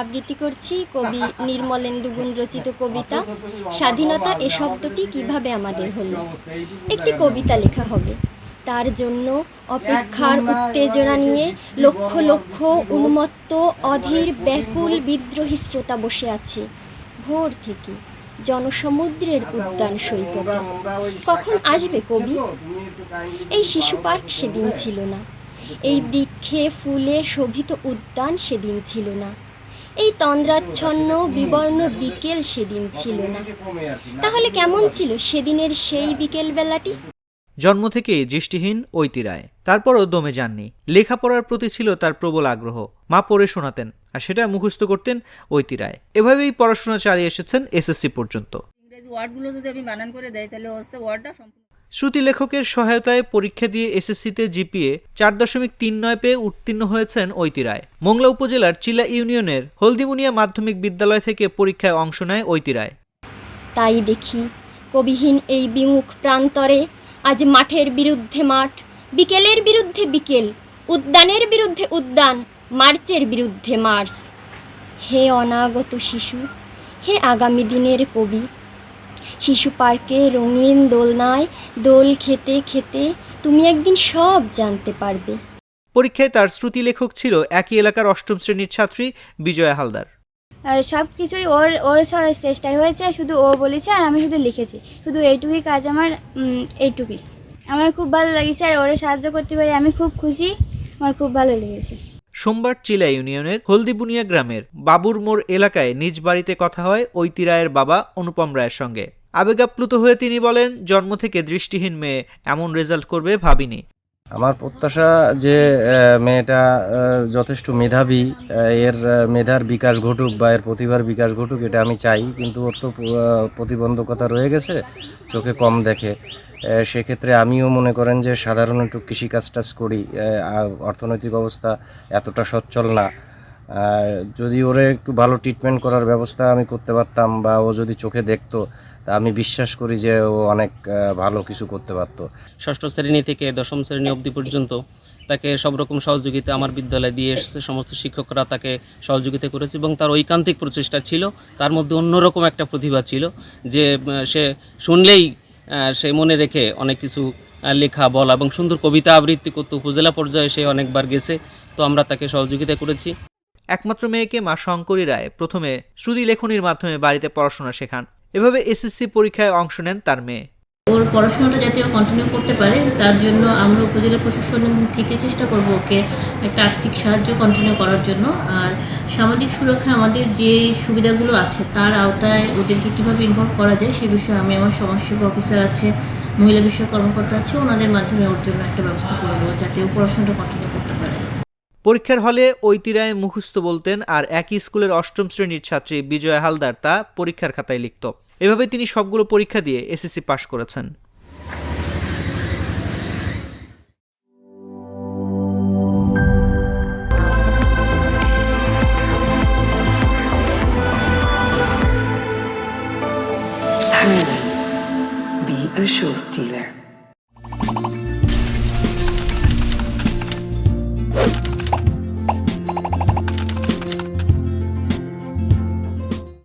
আবৃত্তি করছি, কবি নির্মলেন্দু গুণ রচিত কবিতা, স্বাধীনতা এ শব্দটি কীভাবে আমাদের হলো? একটি কবিতা লেখা হবে। তার জন্য অপেক্ষার উত্তেজনা নিয়ে লক্ষ লক্ষ উন্মত্ত, অধীর, ব্যাকুল, বিদ্রোহী শ্রোতা বসে আছে। ভোর থেকে জনসমুদ্রের উদ্যান সৈকতে। কখন আসবে কবি? এই শিশু পার্ক সেদিন ছিল না। এই বৃক্ষে, ফুলে শোভিত উদ্যান সেদিন ছিল না। এই তন্দ্রাচ্ছন্ন বিবর্ণ বিকেল সেদিন ছিল না। তাহলে কেমন ছিল সেদিনের সেই বিকেল বেলাটি জন্ম থেকেই দৃষ্টিহীন ঐতিরায় তারপরও দমে যাননি। লেখাপড়ার প্রতি ছিল তার প্রবল আগ্রহ। মা পড়ে শোনাতেন আর সেটা মুখস্থ করতেন ঐতিরায়। এভাবেই পড়াশোনা চালিয়ে এসেছেন এসএসসি পর্যন্ত। ইংরেজি ওয়ার্ডগুলো যদি আমি বানান করে দেয় তাহলে হচ্ছে ওয়ার্ডটা সম্পূর্ণ শ্রুতি লেখকের সহায়তায় পরীক্ষা দিয়ে এসএসসিতে জিপিএ চার দশমিক তিন নয় পেয়ে উত্তীর্ণ হয়েছেন ঐতিরায়। মোংলা উপজেলার চিলা ইউনিয়নের হলদিমুনিয়া মাধ্যমিক বিদ্যালয় থেকে পরীক্ষায় অংশ নেয় ঐতিরায়। তাই দেখি কবিহীন এই বিমুখ প্রান্তরে আজ মাঠের বিরুদ্ধে মাঠ, বিকেলের বিরুদ্ধে বিকেল, উদ্যানের বিরুদ্ধে উদ্যান, মার্চের বিরুদ্ধে মার্চ। হে অনাগত শিশু, হে আগামী দিনের কবি শিশু পার্কে রঙিন দোলনায় দোল খেতে খেতে তুমি একদিন সব জানতে পারবে। পরীক্ষায় তার শ্রুতি লেখক ছিল একই এলাকার অষ্টম শ্রেণির ছাত্রী বিজয়া হালদার। সব কিছুই ওর ওর চেষ্টায় হয়েছে শুধু ও বলেছে আর আমি শুধু লিখেছি। শুধু এইটুকুই কাজ আমার এইটুকুই। আমার খুব ভালো লাগছে আর ওরে সাহায্য করতে পারি আমি খুব খুশি আমার খুব ভালো লেগেছে। সোমবার চিলা ইউনিয়নের হলদিবুনিয়া গ্রামের বাবুর মোড় এলাকায় নিজ বাড়িতে কথা হয় ঐতি রায়ের বাবা অনুপম রায়ের সঙ্গে। আবেগাপ্লুত হয়ে তিনি বলেন, জন্ম থেকে দৃষ্টিহীন মেয়ে, এমন রেজাল্ট করবে ভাবিনি। আমার প্রত্যাশা যে মেয়েটা যথেষ্ট মেধাবী এর মেধার বিকাশ ঘটুক বা এর প্রতিভার বিকাশ ঘটুক, এটা আমি চাই, কিন্তু ওর তো প্রতিবন্ধকতা রয়ে গেছে, চোখে কম দেখে। সেক্ষেত্রে আমিও মনে করেন যে, সাধারণ একটু কৃষিকাজ টাজ করি অর্থনৈতিক অবস্থা এতটা সচ্ছল না। যদি ওরে একটু ভালো ট্রিটমেন্ট করার ব্যবস্থা আমি করতে পারতাম বা ও যদি চোখে দেখতো, তা আমি বিশ্বাস করি যে ও অনেক ভালো কিছু করতে পারতো। ষষ্ঠ শ্রেণি থেকে দশম শ্রেণি অবধি পর্যন্ত তাকে সব রকম সহযোগিতা আমার বিদ্যালয়ে দিয়ে এসেছে। সমস্ত শিক্ষকরা তাকে সহযোগিতা করেছে এবং তার ঐকান্তিক প্রচেষ্টা ছিল। তার মধ্যে অন্যরকম একটা প্রতিভা ছিল যে সে শুনলেই সে মনে রেখে অনেক কিছু লেখা, বলা এবং সুন্দর কবিতা আবৃত্তি করতে। উপজেলা পর্যায়ে সে অনেকবার গেছে। তো আমরা তাকে সহযোগিতা করেছি। একমাত্র মেয়েকে মা শঙ্করী রায় প্রথমে শ্রুতি লেখনির মাধ্যমে বাড়িতে পড়াশোনা শেখান। এভাবে এসএসসি পরীক্ষায় অংশ নেন তার মেয়ে। ওর পড়াশোনাটা যাতে ও কন্টিনিউ করতে পারে, তার জন্য আমরা উপজেলা প্রশাসন থেকে চেষ্টা করব ওকে একটা আর্থিক সাহায্য কন্টিনিউ করার জন্য। আর সামাজিক সুরক্ষা আমাদের যে সুবিধাগুলো আছে, তার আওতায় ওদেরকে কীভাবে ইনভলভ করা যায় সে বিষয়ে আমি আমার সমাজসেবা অফিসার আছে, মহিলা বিষয়ক কর্মকর্তা আছে, ওনাদের মাধ্যমে ওর জন্য একটা ব্যবস্থা করব যাতে ও পড়াশোনাটা কন্টিনিউ করতে পরীক্ষার হলে ঐতিরায় মুখস্থ বলতেন আর একই স্কুলের অষ্টম শ্রেণির ছাত্রী বিজয় হালদার তা পরীক্ষার খাতায় লিখত এভাবে তিনি সবগুলো পরীক্ষা দিয়ে এসএসসি পাশ করেছেন a show stealer.